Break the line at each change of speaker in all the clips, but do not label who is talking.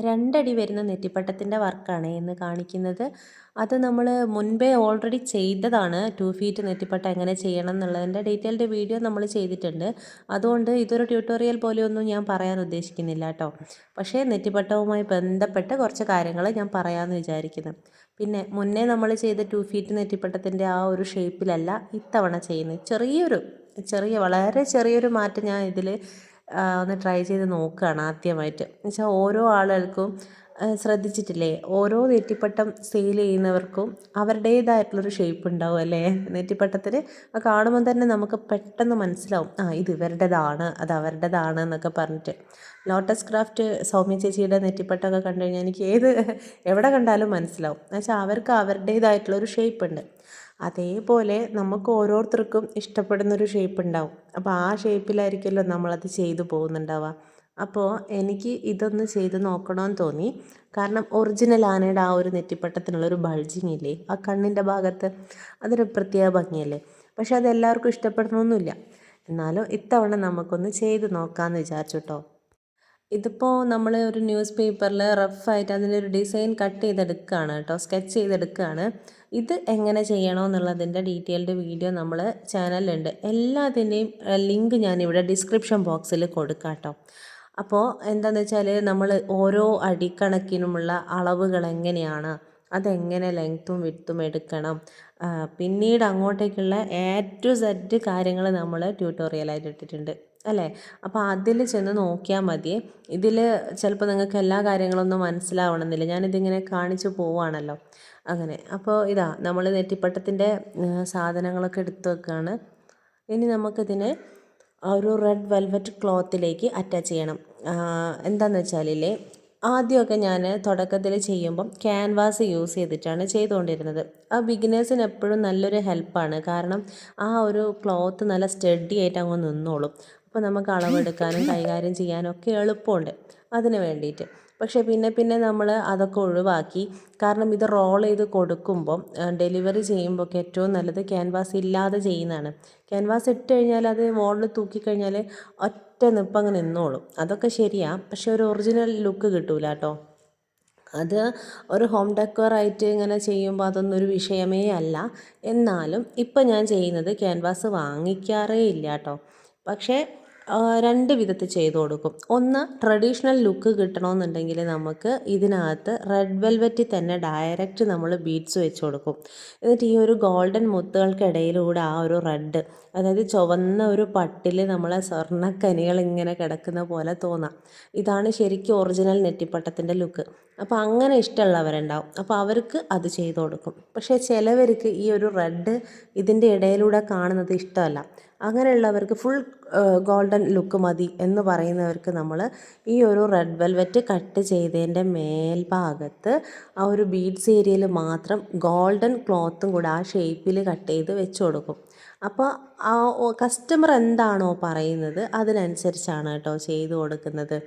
രണ്ടടി വരുന്ന നെറ്റിപ്പട്ടത്തിന്റെ വർക്കാണ് എന്ന് കാണിക്കുന്നത്. അത് നമ്മൾ മുൻപേ ഓൾറെഡി ചെയ്തതാണ്. ടു ഫീറ്റ് നെറ്റിപ്പട്ട എങ്ങനെ ചെയ്യണം എന്നുള്ളതിന്റെ ഡീറ്റെയിൽഡ് വീഡിയോ നമ്മൾ ചെയ്തിട്ടുണ്ട്. അതുകൊണ്ട് ഇതൊരു ട്യൂട്ടോറിയൽ പോലെയൊന്നും ഞാൻ പറയാൻ ഉദ്ദേശിക്കുന്നില്ല കേട്ടോ. പക്ഷേ നെറ്റിപ്പട്ടവുമായി ബന്ധപ്പെട്ട് കുറച്ച് കാര്യങ്ങൾ ഞാൻ പറയാമെന്ന് വിചാരിക്കുന്നു. പിന്നെ മുന്നേ നമ്മൾ ചെയ്ത ടു ഫീറ്റ് നെറ്റിപ്പട്ടത്തിന്റെ ആ ഒരു ഷേപ്പിലല്ല ഇത്തവണ ചെയ്യുന്നത്. ചെറിയൊരു ചെറിയ വളരെ ചെറിയൊരു മാറ്റം ഞാൻ ഇതിൽ ഒന്ന് ട്രൈ ചെയ്ത് നോക്കുകയാണ് ആദ്യമായിട്ട്. എന്നുവെച്ചാൽ ഓരോ ആളുകൾക്കും ശ്രദ്ധിച്ചിട്ടില്ലേ? ഓരോ നെറ്റിപ്പട്ടം സെയിൽ ചെയ്യുന്നവർക്കും അവരുടേതായിട്ടുള്ളൊരു ഷേപ്പ് ഉണ്ടാവും അല്ലേ? നെറ്റിപ്പട്ടത്തിന് അത് കാണുമ്പോൾ തന്നെ നമുക്ക് പെട്ടെന്ന് മനസ്സിലാവും. ആ ഇത് ഇവരുടേതാണ് അത് അവരുടേതാണ് എന്നൊക്കെ പറഞ്ഞിട്ട്. ലോട്ടസ് ക്രാഫ്റ്റ് സൗമ്യ ചേച്ചിയുടെ നെറ്റിപ്പട്ടമൊക്കെ കണ്ടു കഴിഞ്ഞാൽ എനിക്ക് ഏത് എവിടെ കണ്ടാലും മനസ്സിലാവും. എന്നുവെച്ചാൽ അവർക്ക് അവരുടേതായിട്ടുള്ളൊരു ഷേപ്പ് ഉണ്ട്. അതേപോലെ നമുക്ക് ഓരോരുത്തർക്കും ഇഷ്ടപ്പെടുന്നൊരു ഷേപ്പ് ഉണ്ടാവും. അപ്പോൾ ആ ഷേപ്പിലായിരിക്കുമല്ലോ നമ്മളത് ചെയ്തു പോകുന്നുണ്ടാവുക. അപ്പോൾ എനിക്ക് ഇതൊന്ന് ചെയ്ത് നോക്കണമെന്ന് തോന്നി. കാരണം ഒറിജിനൽ ആനയുടെ ആ ഒരു നെറ്റിപ്പട്ടത്തിനുള്ളൊരു ബൾജിങ് ഇല്ലേ? ആ കണ്ണിന്റെ ഭാഗത്ത് അതൊരു പ്രത്യേക ഭംഗിയല്ലേ? പക്ഷെ അത് എല്ലാവർക്കും ഇഷ്ടപ്പെടണമെന്നില്ല എന്നാലും ഇത്തവണ നമുക്കൊന്ന് ചെയ്ത് നോക്കാമെന്ന് വിചാരിച്ചു കേട്ടോ ഇതിപ്പോൾ നമ്മൾ ഒരു ന്യൂസ് പേപ്പറിൽ റഫായിട്ട് അതിന്റെ ഒരു ഡിസൈൻ കട്ട് ചെയ്തെടുക്കുകയാണ് കേട്ടോ സ്കെച്ച് ചെയ്തെടുക്കുകയാണ് ഇത് എങ്ങനെ ചെയ്യണമെന്നുള്ളതിന്റെ ഡീറ്റെയിൽഡ് വീഡിയോ നമ്മൾ ചാനലിലുണ്ട് എല്ലാത്തിന്റെയും ലിങ്ക് ഞാനിവിടെ ഡിസ്ക്രിപ്ഷൻ ബോക്സിൽ കൊടുക്കാം കേട്ടോ അപ്പോൾ എന്താണെന്ന് വെച്ചാൽ നമ്മൾ ഓരോ അടിക്കണക്കിനുമുള്ള അളവുകൾ എങ്ങനെയാണ് അതെങ്ങനെ ലെങ്ത്തും വിട്ടും എടുക്കണം? പിന്നീട് അങ്ങോട്ടേക്കുള്ള എ ടു സെഡ് കാര്യങ്ങൾ നമ്മൾ ട്യൂട്ടോറിയലായിട്ട് ഇട്ടിട്ടുണ്ട് അല്ലേ? അപ്പോൾ അതിൽ ചെന്ന് നോക്കിയാൽ മതി. ഇതിൽ ചിലപ്പോൾ നിങ്ങൾക്ക് എല്ലാ കാര്യങ്ങളൊന്നും മനസ്സിലാവണമെന്നില്ല. ഞാനിതിങ്ങനെ കാണിച്ചു പോവാണല്ലോ. അങ്ങനെ. അപ്പോൾ ഇതാ നമ്മൾ നെറ്റിപ്പട്ടത്തിന്റെ സാധനങ്ങളൊക്കെ എടുത്തു വെക്കുകയാണ് ഇനി നമുക്കിതിനെ ഒരു റെഡ് വെൽവെറ്റ് ക്ലോത്തിലേക്ക് അറ്റാച്ച് ചെയ്യണം. എന്താണെന്ന് വെച്ചാലില്ലേ ആദ്യമൊക്കെ ഞാൻ തുടക്കത്തിൽ ചെയ്യുമ്പം ക്യാൻവാസ് യൂസ് ചെയ്തിട്ടാണ് ചെയ്തുകൊണ്ടിരുന്നത്. ആ ബിഗിനേഴ്സിന് എപ്പോഴും നല്ലൊരു ഹെൽപ്പാണ്. കാരണം ആ ഒരു ക്ലോത്ത് നല്ല സ്റ്റഡി ആയിട്ട് അങ്ങ് നിന്നോളും. അപ്പോൾ നമുക്ക് അളവെടുക്കാനും കൈകാര്യം ചെയ്യാനും ഒക്കെ എളുപ്പമുണ്ട്. അതിന് വേണ്ടിയിട്ട്. പക്ഷേ പിന്നെ പിന്നെ നമ്മൾ അതൊക്കെ ഒഴിവാക്കി. കാരണം ഇത് റോൾ ചെയ്ത് കൊടുക്കുമ്പം ഡെലിവറി ചെയ്യുമ്പോൾ ഏറ്റവും നല്ലത് ക്യാൻവാസ് ഇല്ലാതെ ചെയ്യുന്നതാണ്. ക്യാൻവാസ് ഇട്ട് കഴിഞ്ഞാൽ അത് വോളിൽ തൂക്കിക്കഴിഞ്ഞാൽ ഒറ്റ നിപ്പങ്ങ് നിന്നോളും. അതൊക്കെ ശരിയാണ് പക്ഷേ ഒരു ഒറിജിനൽ ലുക്ക് കിട്ടൂല കേട്ടോ. അത് ഒരു ഹോം ഡെക്കോറായിട്ട് ഇങ്ങനെ ചെയ്യുമ്പോൾ അതൊന്നും ഒരു വിഷയമേ അല്ല. എന്നാലും ഇപ്പം ഞാൻ ചെയ്യുന്നത് ക്യാൻവാസ് വാങ്ങിക്കാറേ ഇല്ല കേട്ടോ. പക്ഷേ രണ്ട് വിധത്തിൽ ചെയ്തു കൊടുക്കും. ഒന്ന് ട്രഡീഷണൽ ലുക്ക് കിട്ടണമെന്നുണ്ടെങ്കിൽ നമുക്ക് ഇതിനകത്ത് റെഡ് വെൽവെറ്റിൽ തന്നെ ഡയറക്റ്റ് നമ്മൾ ബീഡ്സ് വെച്ച് കൊടുക്കും. എന്നിട്ട് ഈ ഒരു ഗോൾഡൻ മുത്തുകൾക്കിടയിലൂടെ ആ ഒരു റെഡ് അതായത് ചുവന്ന ഒരു പട്ടിൽ നമ്മളെ സ്വർണക്കനികൾ ഇങ്ങനെ കിടക്കുന്ന പോലെ തോന്നാം. ഇതാണ് ശരിക്കും ഒറിജിനൽ നെറ്റിപ്പട്ടത്തിന്റെ ലുക്ക് അപ്പോൾ അങ്ങനെ ഇഷ്ടമുള്ളവരുണ്ടാവും. അപ്പോൾ അവർക്ക് അത് ചെയ്തു കൊടുക്കും. പക്ഷേ ചിലവർക്ക് ഈ ഒരു റെഡ് ഇതിന്റെ ഇടയിലൂടെ കാണുന്നത് ഇഷ്ടമല്ല. അങ്ങനെയുള്ളവർക്ക് ഫുൾ ഗോൾഡൻ ലുക്ക് മതി എന്ന് പറയുന്നവർക്ക് നമ്മൾ ഈ ഒരു റെഡ് വെൽവെറ്റ് കട്ട് ചെയ്തതിന്റെ മേൽഭാഗത്ത് ആ ഒരു ബീഡ്സ് ഏരിയയിൽ മാത്രം ഗോൾഡൻ ക്ലോത്തും കൂടെ ആ ഷേപ്പിൽ കട്ട് ചെയ്ത് വെച്ച് കൊടുക്കും. അപ്പോൾ ആ കസ്റ്റമർ എന്താണോ പറയുന്നത് അതിനനുസരിച്ചാണ് കേട്ടോ ചെയ്തു കൊടുക്കുന്നത്.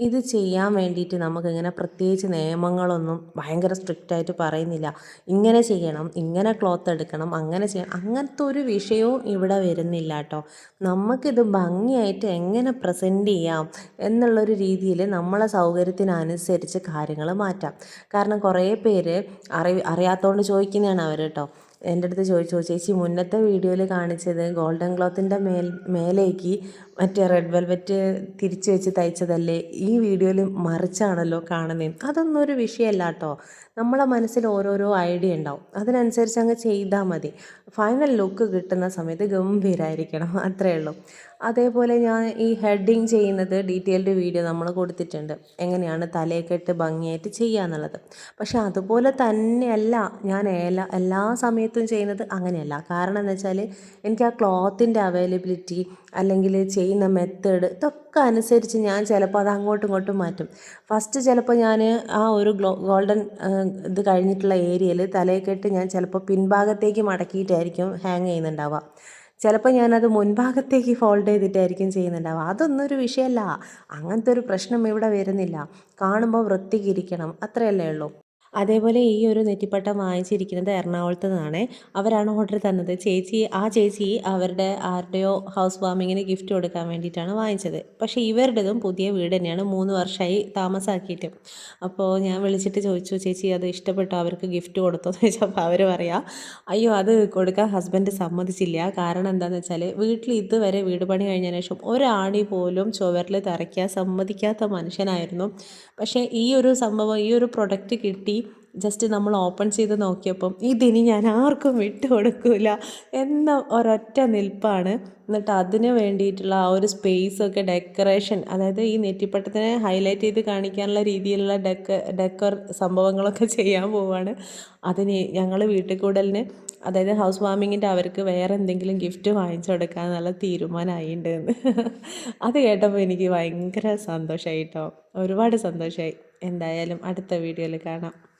ഇത് ചെയ്യാൻ വേണ്ടിയിട്ട് നമുക്കിങ്ങനെ പ്രത്യേകിച്ച് നിയമങ്ങളൊന്നും ഭയങ്കര സ്ട്രിക്റ്റായിട്ട് പറയുന്നില്ല. ഇങ്ങനെ ചെയ്യണം ഇങ്ങനെ ക്ലോത്ത് എടുക്കണം അങ്ങനെ ചെയ്യണം അങ്ങനത്തെ ഒരു വിഷയവും ഇവിടെ വരുന്നില്ല കേട്ടോ നമുക്കിത് ഭംഗിയായിട്ട് എങ്ങനെ പ്രസന്റ് ചെയ്യാം എന്നുള്ളൊരു രീതിയിൽ നമ്മളെ സൗകര്യത്തിനനുസരിച്ച് കാര്യങ്ങൾ മാറ്റാം. കാരണം കുറേ പേര് അറി അറിയാത്തതുകൊണ്ട് ചോദിക്കുന്നതാണ് അവർ കേട്ടോ എന്റെ അടുത്ത് ചോദിച്ചു ചേച്ചി മുന്നത്തെ വീഡിയോയിൽ കാണിച്ചത് ഗോൾഡൻ ക്ലോത്തിന്റെ മേൽ മേലേക്ക് മറ്റേ റെഡ് വെൽവെറ്റ് തിരിച്ച് വെച്ച് തയ്ച്ചതല്ലേ? ഈ വീഡിയോയിൽ മറിച്ചാണല്ലോ കാണുന്നത് അതൊന്നും ഒരു വിഷയമല്ല കേട്ടോ. നമ്മളെ മനസ്സിൽ ഓരോരോ ഐഡിയ ഉണ്ടാവും. അതിനനുസരിച്ച് അങ്ങ് ചെയ്താൽ മതി. ഫൈനൽ ലുക്ക് കിട്ടുന്ന സമയത്ത് ഗംഭീരമായിരിക്കണം അത്രയേ ഉള്ളൂ. അതേപോലെ ഞാൻ ഈ ഹെഡിങ് ചെയ്യുന്നത് ഡീറ്റെയിൽഡ് വീഡിയോ നമ്മൾ കൊടുത്തിട്ടുണ്ട്. എങ്ങനെയാണ് തലയൊക്കെ ഭംഗിയായിട്ട് ചെയ്യുക എന്നുള്ളത്. പക്ഷെ അതുപോലെ തന്നെയല്ല ഞാൻ എല്ലാ എല്ലാ സമയത്തും ചെയ്യുന്നത് അങ്ങനെയല്ല. കാരണം എന്ന് വെച്ചാൽ എനിക്ക് ആ ക്ലോത്തിന്റെ അവൈലബിലിറ്റി അല്ലെങ്കിൽ ചെയ്യുന്ന മെത്തേഡ് ഇതൊക്കെ അനുസരിച്ച് ഞാൻ ചിലപ്പോൾ അത് അങ്ങോട്ടും ഇങ്ങോട്ടും മാറ്റും. ഫസ്റ്റ് ചിലപ്പോൾ ഞാൻ ആ ഒരു ഗോൾഡൻ ഇത് കഴിഞ്ഞിട്ടുള്ള ഏരിയയിൽ തലയൊക്കെ ഞാൻ ചിലപ്പോൾ പിൻഭാഗത്തേക്ക് മടക്കിയിട്ടായിരിക്കും ഹാങ് ചെയ്യുന്നുണ്ടാവുക. ചിലപ്പോൾ ഞാനത് മുൻഭാഗത്തേക്ക് ഫോൾഡ് ചെയ്തിട്ടായിരിക്കും ചെയ്യുന്നുണ്ടാവുക. അതൊന്നും ഒരു വിഷയമല്ല. അങ്ങനത്തെ ഒരു പ്രശ്നം ഇവിടെ വരുന്നില്ല. കാണുമ്പോൾ വൃത്തിക്കിരിക്കണം അത്രയല്ലേ ഉള്ളൂ. അതേപോലെ ഈ ഒരു നെറ്റിപ്പട്ടം വാങ്ങിച്ചിരിക്കുന്നത് എറണാകുളത്ത് നിന്നാണ് അവരാണ് ഓർഡർ തന്നത്. ചേച്ചി ആ ചേച്ചി അവരുടെ ആരുടെയോ ഹൗസ് വാമിങ്ങിന് ഗിഫ്റ്റ് കൊടുക്കാൻ വേണ്ടിയിട്ടാണ് വാങ്ങിച്ചത്. പക്ഷേ ഇവരുടേതും പുതിയ വീട് തന്നെയാണ്. മൂന്ന് വർഷമായി താമസാക്കിയിട്ട്. അപ്പോൾ ഞാൻ വിളിച്ചിട്ട് ചോദിച്ചു ചേച്ചി അത് ഇഷ്ടപ്പെട്ടോ? അവർക്ക് ഗിഫ്റ്റ് കൊടുത്തോ? എന്ന് ചോദിച്ചപ്പോൾ അവർ പറയാം അയ്യോ അത് കൊടുക്കാൻ ഹസ്ബൻഡ് സമ്മതിച്ചില്ല. കാരണം എന്താണെന്ന് വെച്ചാൽ വീട്ടിൽ ഇതുവരെ വീട് പണി കഴിഞ്ഞതിന് ശേഷം ഒരാണി പോലും ചുവരിൽ തറയ്ക്കാൻ സമ്മതിക്കാത്ത മനുഷ്യനായിരുന്നു. പക്ഷേ ഈ ഒരു സംഭവം ഈ ഒരു പ്രൊഡക്റ്റ് കിട്ടി. ജസ്റ്റ് നമ്മൾ ഓപ്പൺ ചെയ്ത് നോക്കിയപ്പം ഇതിനി ഞാൻ ആർക്കും വിട്ടു കൊടുക്കില്ല എന്ന ഒരൊറ്റ നിൽപ്പാണ്. എന്നിട്ട് അതിന് വേണ്ടിയിട്ടുള്ള ആ ഒരു സ്പേസൊക്കെ ഡെക്കറേഷൻ അതായത് ഈ നെറ്റിപ്പട്ടത്തിനെ ഹൈലൈറ്റ് ചെയ്ത് കാണിക്കാനുള്ള രീതിയിലുള്ള ഡെക്ക ഡെക്കർ സംഭവങ്ങളൊക്കെ ചെയ്യാൻ പോവാണ്. അതിന് ഞങ്ങൾ വീട്ടിൽ കൂടലിന് അതായത് ഹൗസ് വാമിങ്ങിന്റെ അവർക്ക് വേറെ എന്തെങ്കിലും ഗിഫ്റ്റ് വാങ്ങിച്ചു കൊടുക്കാൻ നല്ല തീരുമാനമായിട്ടുണ്ട് എന്ന്. അത് കേട്ടപ്പോൾ എനിക്ക് ഭയങ്കര സന്തോഷമായി കേട്ടോ ഒരുപാട് സന്തോഷമായി എന്തായാലും അടുത്ത വീഡിയോയിൽ കാണാം.